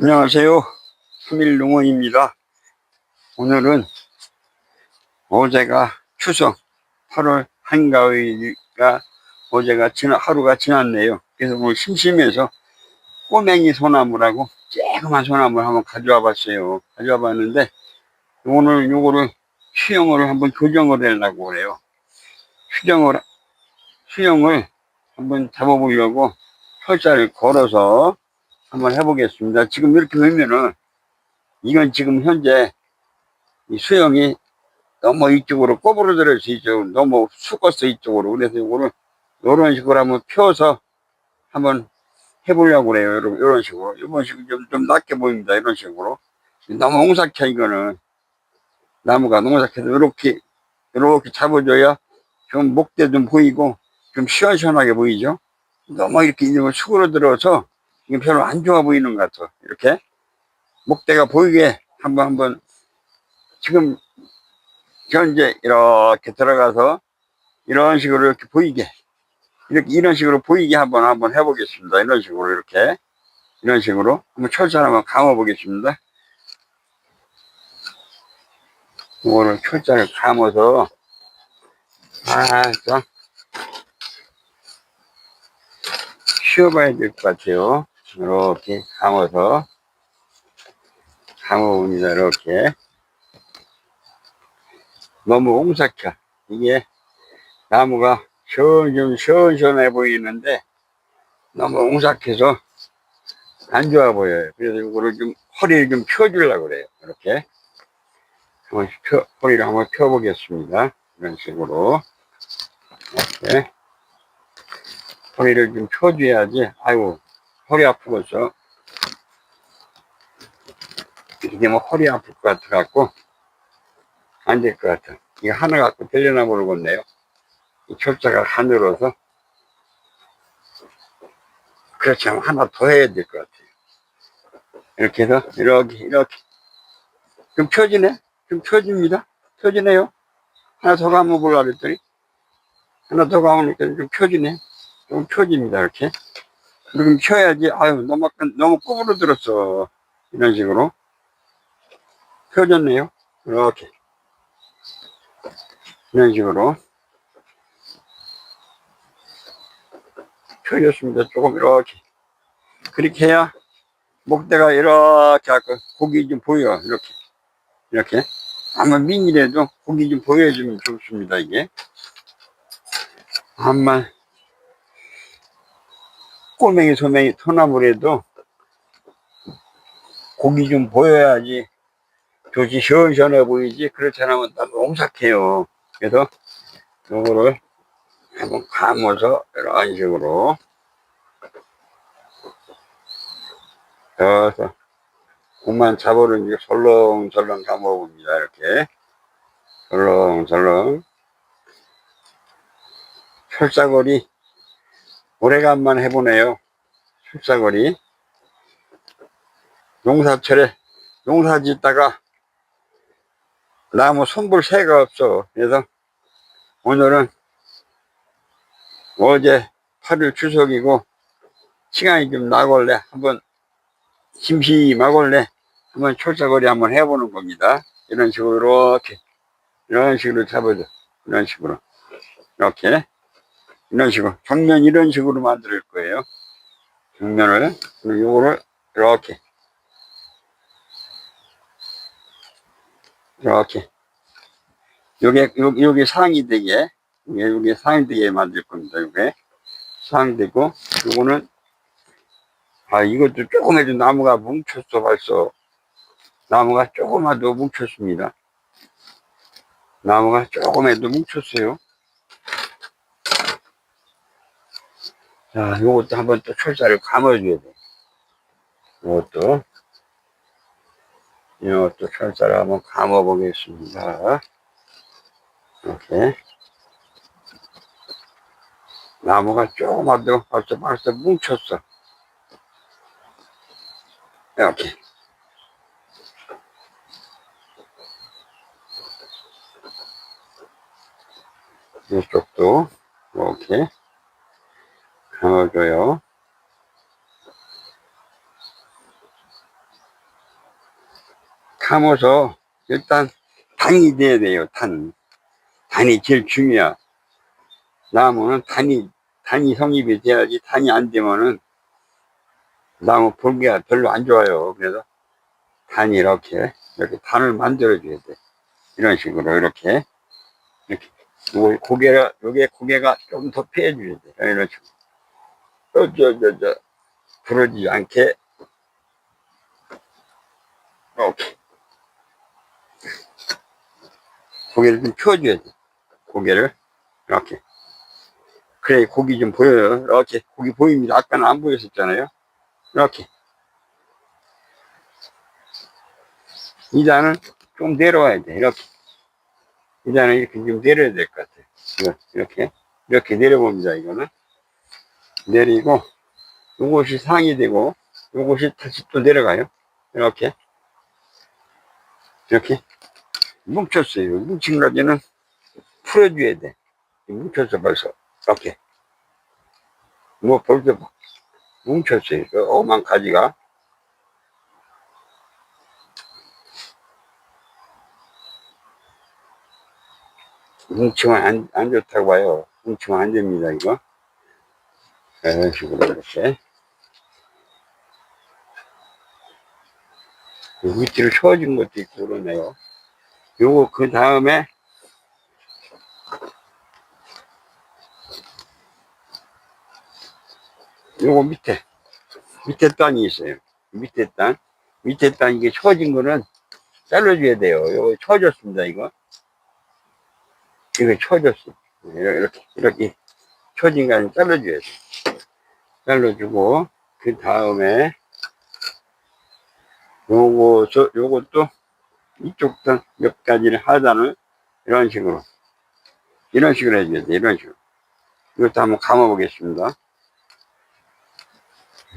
안녕하세요. 수밀농원입니다. 오늘은 어제가 추석 8월 한가위가 어제가 지나, 하루가 지났네요. 그래서 오늘 심심해서 꼬맹이 소나무라고 쬐그만 소나무를 한번 가져와 봤어요. 가져와 봤는데 오늘 요거를 수영을 한번 교정을 하려고 그래요. 수정을, 수영을 한번 잡아보려고 철자를 걸어서 한번 해보겠습니다. 지금 이렇게 보면은 이건 지금 현재 이 수영이 너무 이쪽으로 꼬부러들을 수 있죠. 너무 숙었어 이쪽으로. 그래서 이거를 이런 식으로 한번 펴서 한번 해보려고 그래요. 이런, 이런 식으로. 이런 식으로 좀, 좀 낮게 보입니다. 이런 식으로. 너무 옹삭해 이거는. 나무가 농삭해서 이렇게 이렇게 잡아줘야 좀 목대 좀 보이고 좀 시원시원하게 보이죠. 너무 이렇게 이걸 수그러들어서 이게 별로 안 좋아 보이는 것 같아. 이렇게. 목대가 보이게 한번, 한번, 지금, 현재 이렇게 들어가서 이런 식으로 이렇게 보이게, 이렇게, 이런 식으로 보이게 한번, 한번 해보겠습니다. 이런 식으로 이렇게. 이런 식으로. 한번 철사 한번 감아 보겠습니다. 이거를 철자를 감아서, 아, 자. 쉬어봐야 될 것 같아요. 이렇게 감아서 감아봅니다. 이렇게 너무 옹삭혀. 이게 나무가 시원, 시원시원해 보이는데 너무 옹삭해서 안 좋아 보여요. 그래서 이거를 좀 허리를 좀 펴주려고 그래요. 이렇게 한번 펴, 허리를 한번 펴보겠습니다. 이런 식으로 이렇게 허리를 좀 펴줘야지. 아이고 허리 아프겠어. 이렇게 되면 허리 아플 것 같아 갖고, 안 될 것 같아. 이거 하나 갖고 들려나 모르겠네요. 이 철자가 하늘어서. 그렇지 않으면 하나 더 해야 될 것 같아요. 이렇게 해서, 이렇게, 이렇게. 좀 펴지네? 좀 펴집니다. 펴지네요. 하나 더 볼라 그랬더니, 하나 더 가면 좀 펴지네. 좀 펴집니다. 이렇게. 그럼 펴야지. 아유, 너무, 아까 너무 구부러들었어. 이런 식으로. 펴졌네요. 이렇게. 이런 식으로. 펴졌습니다. 조금 이렇게. 그렇게 해야 목대가 이렇게 하고 고기 좀 보여. 이렇게. 이렇게. 아마 민이라도 고기 좀 보여주면 좋습니다. 이게. 한만 꼬맹이 소맹이 소나무래도 고기 좀 보여야지 좋지 시원시원해 보이지? 그렇지 않으면 너무 옹삭해요. 그래서 요거를 한번 감아서 이런 식으로. 그래서 공만 잡아는 이제 설렁설렁 감아봅니다. 이렇게. 설렁설렁. 철사거리 오래간만 해보네요. 출사거리. 농사철에 농사 짓다가 나무 손볼 새가 없어. 그래서 오늘은 어제 8일 추석이고 시간이 좀 나걸래 한번 심심하걸래 한번 출사거리 한번 해보는 겁니다. 이런 식으로 이렇게 이런 식으로 잡아줘. 이런 식으로 이렇게 이런 식으로 정면 이런 식으로 만들 거예요. 정면을 요거를 이렇게. 이렇게. 요게 요, 요게 상이 되게 요게, 요게 상이 되게 만들 겁니다 요게. 상 되고 요거는 아 이것도 조금 해도 나무가 뭉쳤어 벌써 나무가 조금만 더 뭉쳤습니다. 나무가 조금 해도 뭉쳤어요 자, 요것도 한번 또 철사를 감아줘야 돼. 요것도. 요것도 철사를 한번 감아 보겠습니다. 이렇게. 나무가 조금만 더 벌써 벌써 뭉쳤어. 이렇게. 이쪽도 이렇게. 감아줘요. 감아서 일단 단이 돼야 돼요, tan. 단이 제일 중요해. 나무는 단이, 단이 성립이 돼야지 단이 안 되면은 나무 볼기가 별로 안 좋아요. 그래서 단이 이렇게, 이렇게 단을 만들어줘야 돼. 이런 식으로, 이렇게. 이렇게. 요 고개가, 요게 고개가 좀 더 피해줘야 돼. 이런 식으로. 어, 저, 저, 저, 부러지지 않게. 이렇게. 고개를 좀 펴줘야 돼. 고개를. 이렇게. 그래, 고기 좀 보여요. 이렇게. 고기 보입니다. 아까는 안 보였었잖아요. 이렇게. 이 단은 좀 내려와야 돼. 이렇게. 이 단은 이렇게 좀 내려야 될 것 같아요. 이렇게. 이렇게 내려봅니다. 이거는. 내리고, 요것이 상이 되고, 요것이 다시 또 내려가요. 이렇게. 이렇게. 뭉쳤어요. 뭉친 가지는 풀어줘야 돼. 뭉쳤어, 벌써. 이렇게. 뭐, 벌써 뭉쳤어요. 그 오만 가지가. 뭉치면 안, 안 좋다고 봐요. 뭉치면 안 됩니다, 이거. 이런 식으로 이렇게. 그 위치를 쳐준 것도 있고 그러네요. 요거 그 다음에 요거 밑에 밑에 단이 있어요. 밑에 단 밑에 단 이게 쳐진 거는 잘라줘야 돼요. 요거 쳐졌습니다. 이거 이거 쳐졌어. 이렇게 이렇게 쳐진 거 아니면 잘라줘야 돼. 잘라주고 그 다음에 요거 저 요것도 이쪽 단몇 가지를 하단을 이런 식으로 이런 식으로 해줘야 돼. 이런 식으로 이것도 한번 감아 보겠습니다.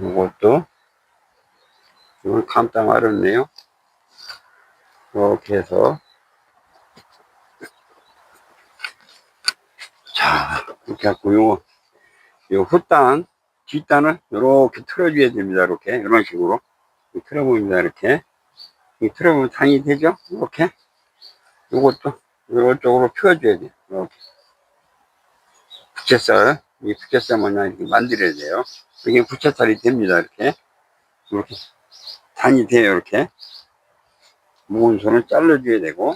이것도 이걸 감다 말았네요. 이렇게 해서 자 이렇게 갖고 요거 요 후단 뒷단을 이렇게 틀어줘야 됩니다. 이렇게 이런 식으로 틀어봅니다. 이렇게 이 틀어보면 단이 되죠? 이렇게 요것도 이쪽으로 펴줘야 돼요. 이렇게 부채살 이 부채살 모양 이렇게 만들어야 돼요. 이게 부채살이 됩니다. 이렇게 이렇게 단이 돼요. 이렇게 무거운 손을 잘라줘야 되고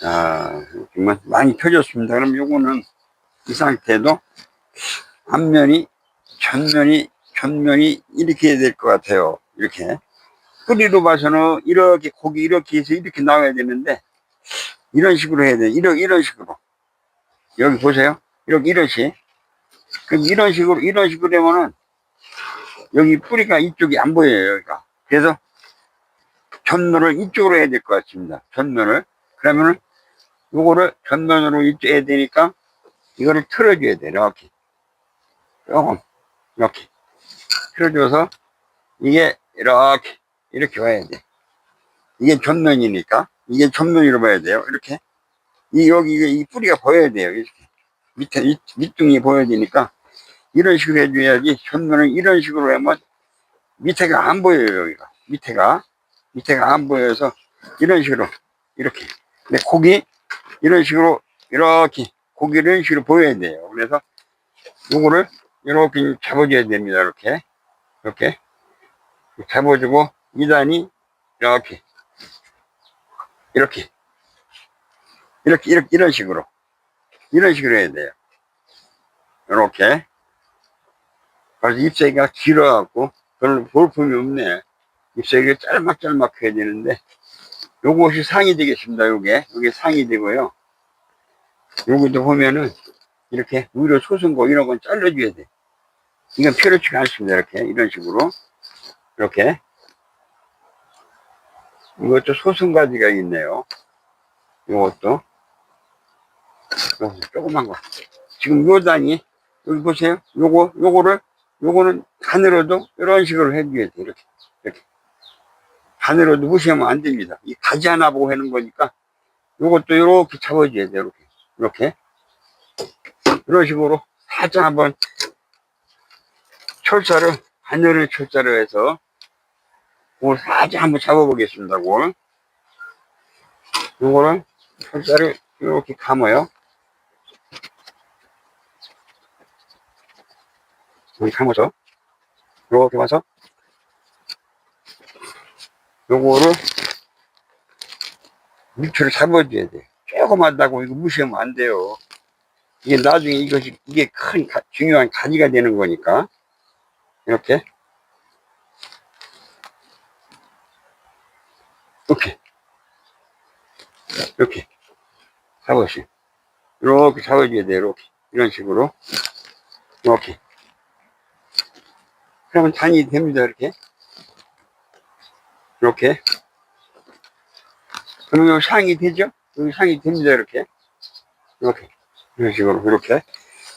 자 정말 많이 펴졌습니다. 그럼 요거는 이 상태도 앞면이 전면이 전면이 이렇게 될 것 같아요. 이렇게 뿌리로 봐서는 이렇게 고기 이렇게 해서 이렇게 나와야 되는데 이런 식으로 해야 돼. 이런 이런 식으로 여기 보세요. 이렇게 이렇게 그럼 이런 식으로 이런 식으로 되면은 여기 뿌리가 이쪽이 안 보여요. 여기가 그래서 전면을 이쪽으로 해야 될 것 같습니다. 전면을 그러면은 요거를 전면으로 이쪽 해야 되니까 이거를 틀어줘야 돼. 이렇게 조금 이렇게 틀어줘서 이게 이렇게 이렇게 와야 돼. 이게 전면이니까 이게 전면으로 봐야 돼요. 이렇게 이 여기 이 뿌리가 보여야 돼요. 이렇게 밑에 밑, 밑둥이 보여야 되니까 이런 식으로 해줘야지 전면은 이런 식으로 하면 밑에가 안 보여요. 여기가 밑에가 밑에가 안 보여서 이런 식으로 이렇게 근데 고기 이런 식으로 이렇게 고기를 이런 식으로 보여야 돼요. 그래서 요거를 이렇게 잡아줘야 됩니다. 이렇게. 이렇게. 잡아주고 2단이 이렇게. 이렇게. 이렇게 이렇게 이런 식으로. 이런 식으로 해야 돼요. 이렇게. 그래서 잎사귀가 길어갖고 별로 볼품이 없네. 잎사귀가 짤막짤막 해야 되는데 요것이 상이 되겠습니다 요게. 요게 상이 되고요. 여기도 보면은 이렇게 위로 거 이런 건 잘라줘야 돼 이건 필요치가 않습니다 이렇게 이런 식으로 이렇게 이것도 소순가지가 있네요. 이것도. 조그만 거. 지금 요 단이, 여기 보세요. 요거, 요거를, 요거는 하늘로도 이런 식으로 해줘야 돼. 이렇게. 이렇게. 하늘로도 무시하면 안 됩니다. 이 가지 하나 보고 하는 거니까 요것도 이렇게 잡아줘야 돼. 이렇게. 이렇게. 이런 식으로 살짝 한번 철사를, 하늘을 철사를 해서 그걸 살짝 한번 잡아보겠습니다, 그걸. 요거를 살짝을 이렇게 감아요. 이렇게 감아서, 이렇게 와서, 요거를 밑으로 잡아줘야 돼. 조그맣다고 이거 무시하면 안 돼요. 이게 나중에 이것이, 이게 큰, 가- 중요한 가지가 되는 거니까. 이렇게. 이렇게. 이렇게. 잡으시. 이렇게 잡아줘야 돼요, 이렇게. 이런 식으로. 이렇게. 그러면 단이 됩니다, 이렇게. 이렇게. 요 상이 되죠? 여기 상이 됩니다, 이렇게. 이렇게. 이런 식으로, 이렇게.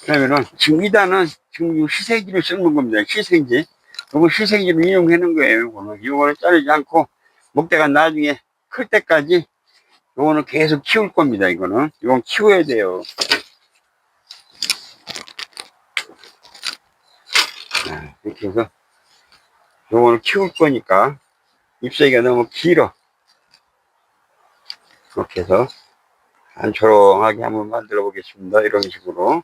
그러면은, 지금 2단은 지금 요 시세지를 쓰는 겁니다. 시생지. 요거 시생지를 이용하는 거예요, 요거는. 요거를 자르지 않고, 목대가 나중에 클 때까지 요거는 계속 키울 겁니다, 이거는. 이건 키워야 돼요. 자, 이렇게 해서, 요거는 키울 거니까, 잎사귀가 너무 길어. 이렇게 해서, 안초롱하게 한번 만들어 보겠습니다. 이런 식으로.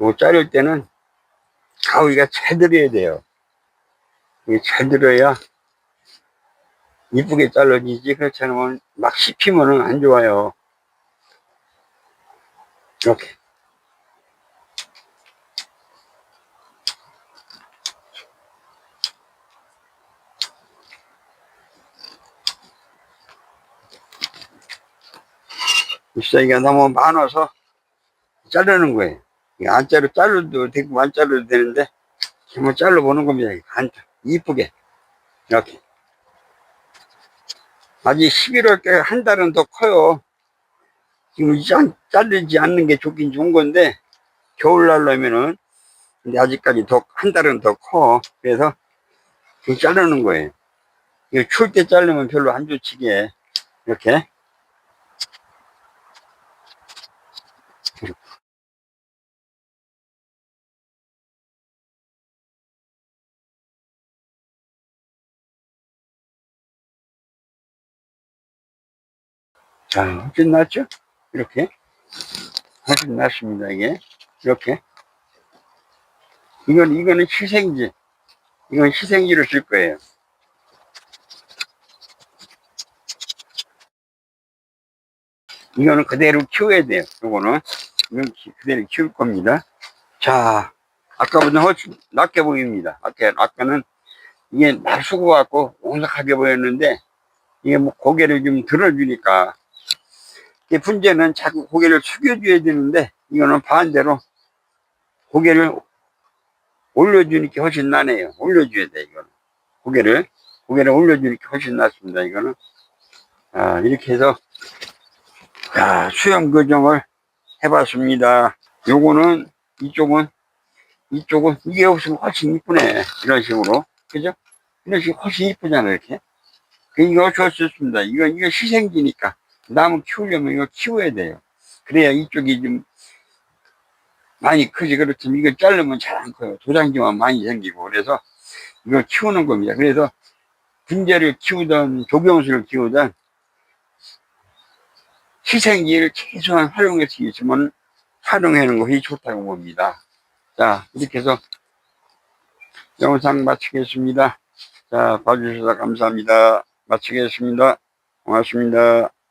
요거 자를 때는, 가위가 잘 들어야 돼요. 이게 잘 들어야, 이쁘게 잘라지지, 그렇지 않으면 막 씹히면은 안 좋아요. 이렇게. 잎사귀가 너무 많아서 자르는 거예요. 이게 안 자르, 자르도 되고 안 자르도 되는데, 한번 잘라보는 겁니다. 안, 이쁘게. 이렇게. 아직 11월 때 한 달은 더 커요. 지금 짠, 자르지 않는 게 좋긴 좋은 건데, 겨울날 라면은, 근데 아직까지 더, 한 달은 더 커. 그래서, 자르는 거예요. 이거 추울 때 자르면 별로 안 좋지게, 이렇게. 자, 낫죠? 이렇게. 훨씬 낫습니다, 이게. 이렇게. 이건, 이거는 희생지. 이건 희생지로 쓸 거예요. 이거는 그대로 키워야 돼요. 요거는. 이건 키- 그대로 키울 겁니다. 자, 아까보다 훨씬 낫게 보입니다. 아까, 아까는 이게 날수고 갖고 옹색하게 보였는데, 이게 뭐 고개를 좀 들어주니까, 이 분재는 자꾸 고개를 숙여줘야 되는데, 이거는 반대로 고개를 올려주니까 훨씬 나네요. 올려줘야 돼, 이거는. 고개를, 고개를 올려주니까 훨씬 낫습니다, 이거는. 아, 이렇게 해서, 자, 수영 교정을 해봤습니다. 요거는, 이쪽은, 이쪽은, 이게 없으면 훨씬 이쁘네. 이런 식으로. 그죠? 이런 식으로 훨씬 이쁘잖아, 이렇게. 그 이거 없습니다. 이거, 이거 희생지니까. 나무 키우려면 이거 키워야 돼요. 그래야 이쪽이 좀 많이 크지. 그렇지만 이거 자르면 잘 안 커요. 도장지만 많이 생기고. 그래서 이걸 키우는 겁니다. 그래서 분재를 키우던 조경수를 키우던 희생지를 최소한 활용할 수 있으면 활용하는 것이 좋다고 봅니다. 자, 이렇게 해서 영상 마치겠습니다. 자, 봐주셔서 감사합니다. 마치겠습니다. 고맙습니다.